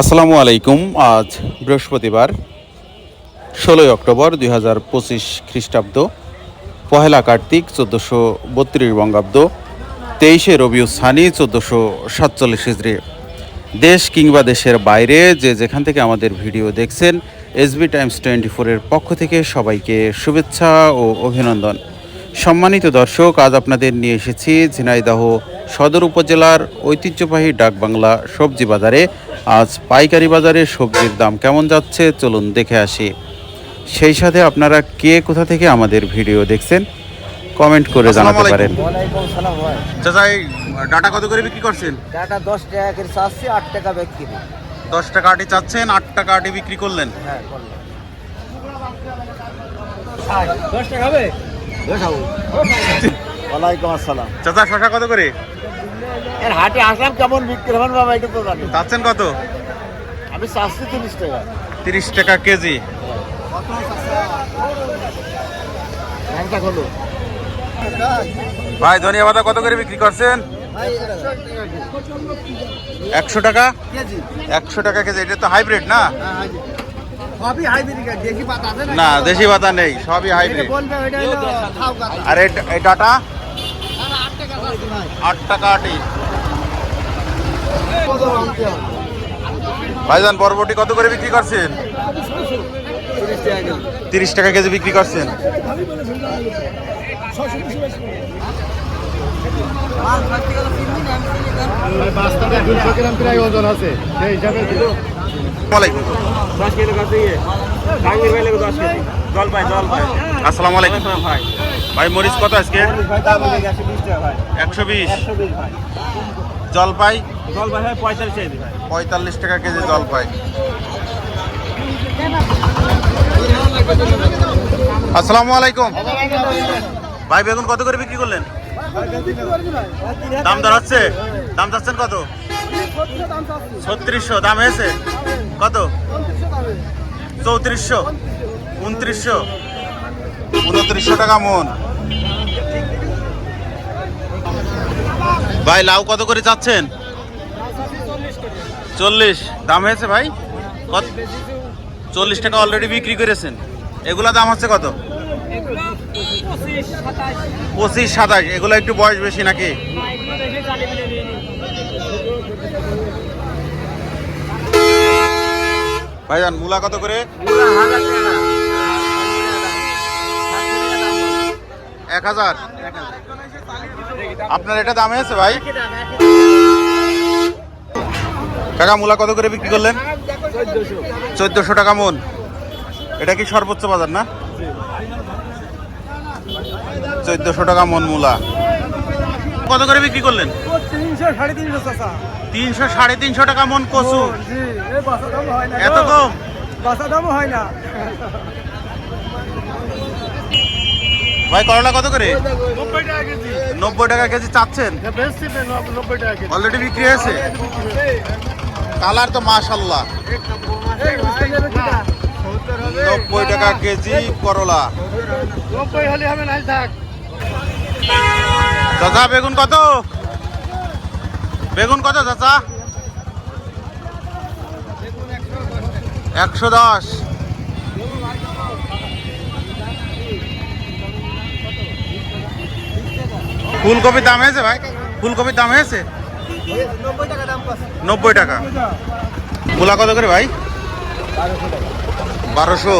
আসসালামু আলাইকুম। আজ বৃহস্পতিবার, ষোলোই অক্টোবর দুই হাজার পঁচিশ খ্রিস্টাব্দ, পহেলা কার্তিক চোদ্দোশো বত্রিশ বঙ্গাব্দ, তেইশে রবিউ সানি চোদ্দোশো সাতচল্লিশ হিজড়ি দেশ কিংবা দেশের বাইরে যে যেখান থেকে আমাদের ভিডিও দেখছেন এসবি টাইমস টোয়েন্টি ফোরের পক্ষ থেকে সবাইকে শুভেচ্ছা ও অভিনন্দন। সম্মানিত দর্শক, আজ আপনাদের নিয়ে এসেছি ঝিনাইদহ সদর উপজেলার ঐতিহ্যবাহী ডাকবাংলা সবজি বাজারে আজ পাইকারি বাজারে সবজির দাম কেমন যাচ্ছে চলুন দেখে আসি। সেই সাথে আপনারা কে কোথা থেকে আমাদের ভিডিও দেখছেন কমেন্ট করে জানাতে পারেন। ওয়ালাইকুম সালাম ভাই। চাচা এই ডাটা কত করে বিক্রি করছেন? ডাটা দশ টাকা করে চাচ্ছি আট টাকা বিক্রি। দশ টাকা আটি চাচ্ছেন আট টাকা আটি বিক্রি করলেন? হ্যাঁ দশ টাকা হবে। ওয়ালাইকুম আসসালাম। চাচা শশা কত করে? এর হাটে আসলাম কেমন বিক্রি হবেন বাবা এটা তো জানি। চাচ্ছেন কত? আমি চাচ্ছি তিরিশ টাকা। তিরিশ টাকা কেজি। ভাই ধনিয়া পাতা কত করে বিক্রি করছেন? একশো টাকা? একশো টাকা কেজি এটা তো হাইব্রিড না? সবই হাইব্রিড দেখি পাতা আছে না? দেশি পাতা নেই সবই হাইব্রিড আর এই এই ডাটা? আট টাকা আটি ভাইজান বরবটি কত করে বিক্রি করছেন? তিরিশ টাকা কেজি বিক্রি করছেন। টাঙ্গির ভাই ভাই, মরিচ কত আজকে? একশো বিশ। জলপাই? পঁয়তাল্লিশ টাকা কেজি জলপাই। আসসালামু আলাইকুম। ভাই, বেগুন কত করে বিক্রি করলেন? দাম দর হচ্ছে দাম যাচ্ছেন কত? ছত্রিশশো। দাম হয়েছে? কত? চৌত্রিশশো। উনত্রিশশো। উনত্রিশশো টাকা মন। ভাই, লাউ কত করে চাচ্ছেন? চল্লিশ। দাম হয়েছে ভাই? কত? চল্লিশ টাকা অলরেডি বিক্রি করেছেন। এগুলা দাম হচ্ছে কত? পঁচিশ, সাতাশ। এগুলো একটু বয়স বেশি নাকি? ভাইজান, মূলা কত করে? এক হাজার। আপনার এটা দামে আছে ভাই? কাকা মূলা কত করে বিক্রি করলেন? চোদ্দশো টাকা মন এটা কি সর্বোচ্চ বাজার না? চোদ্দশো টাকা মন মূলা। কত করে বিক্রি করলেন? তিনশো সাড়ে তিনশো টাকা মন কচু। এত কম? বাসা দামও হয় না। ভাই করলা কত করে? নব্বই টাকা কেজি। নব্বই টাকা কেজি চাচ্ছেন? বেশি নব্বই টাকা কেজি। অলরেডি বিক্রি হয়েছে? কালার তো মাশাল্লাহ নব্বই টাকা কেজি করলা। নব্বই হলে হবে না থাক। চাচা বেগুন কত? বেগুন কত চাচা? একশো দশ। ফুলকপির দাম হয়েছে ভাই? ফুলকপির দাম হয়েছে? নব্বই টাকা। মূলা কত করে ভাই? বারোশো।